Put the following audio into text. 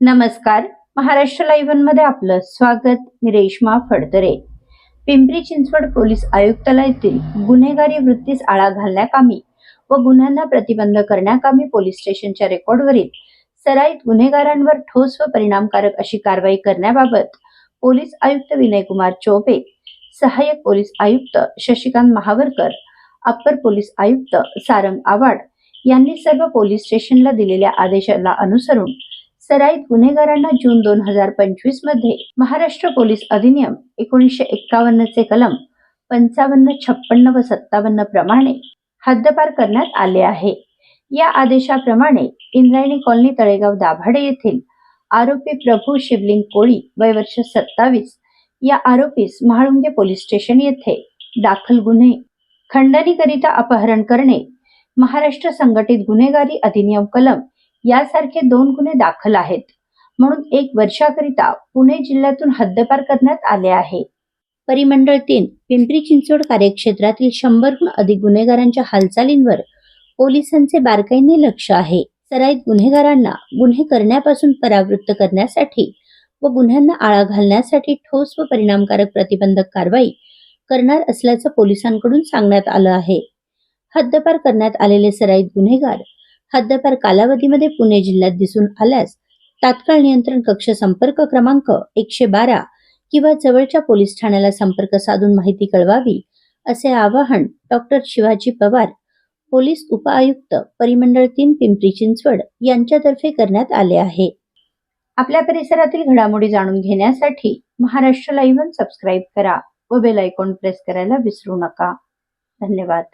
नमस्कार. महाराष्ट्र लाईव्हमध्ये आपलं स्वागत. मी रेश्मा फडतरे. पिंपरी चिंचवड पोलीस आयुक्तालयातील गुन्हेगारी वृत्तीस आळा घालण्याकामी व गुन्ह्यांना प्रतिबंध करण्याकामी पोलीस स्टेशनच्या रेकॉर्डवरील सराईत गुन्हेगारांवर ठोस व परिणामकारक अशी कारवाई करण्याबाबत पोलीस आयुक्त विनयकुमार चौबे सहाय्यक पोलीस आयुक्त शशिकांत महावरकर अप्पर पोलीस आयुक्त सारंग आवाड यांनी सर्व पोलीस स्टेशनला दिलेल्या आदेशाला अनुसरून सराईत गुन्हेगारांना जून दोन हजार पंचवीसमध्ये महाराष्ट्र पोलीस अधिनियम एकोणीसशे एक्कावन्नचे कलम पंचावन्न छप्पन्न व सत्तावन्न प्रमाणे हद्दपार करण्यात आले आहे. या आदेशाप्रमाणे इंद्रायणी कॉलनी तळेगाव दाभाडे येथील आरोपी प्रभू शिवलिंग कोळी वय वर्ष सत्तावीस या आरोपीस महाळुंगे पोलीस स्टेशन येथे दाखल गुन्हे खंडणीकरिता अपहरण करणे महाराष्ट्र संघटित गुन्हेगारी अधिनियम कलम यासारखे दोन गुन्हे दाखल आहेत. म्हणून एक वर्षाकरिता पुणे जिल्ह्यातून हद्दपार करण्यात आले आहे. परिमंडळ तीन पिंपरी चिंचवड कार्यक्षेत्रातील शंभरहून अधिक गुन्हेगारांच्या हालचालींवर पोलिसांचे बारकाईने लक्ष आहे. सराईत गुन्हेगारांना गुन्हे करण्यापासून परावृत्त करण्यासाठी व गुन्ह्यांना आळा घालण्यासाठी ठोस व परिणामकारक प्रतिबंधक कारवाई करणार असल्याचं पोलिसांकडून सांगण्यात आलं आहे. हद्दपार करण्यात आलेले सराईत गुन्हेगार हद्दपार कालावधीमध्ये पुणे जिल्ह्यात दिसून आल्यास तात्काळ नियंत्रण कक्ष संपर्क क्रमांक एकशे बारा किंवा जवळच्या पोलीस ठाण्याला संपर्क साधून माहिती कळवावी असे आवाहन डॉक्टर शिवाजी पवार पोलीस उपआयुक्त परिमंडळ तीन पिंपरी चिंचवड यांच्यातर्फे करण्यात आले आहे. आपल्या परिसरातील घडामोडी जाणून घेण्यासाठी महाराष्ट्र लाईव्ह सबस्क्राईब करा व बेल आयकॉन प्रेस करायला विसरू नका. धन्यवाद.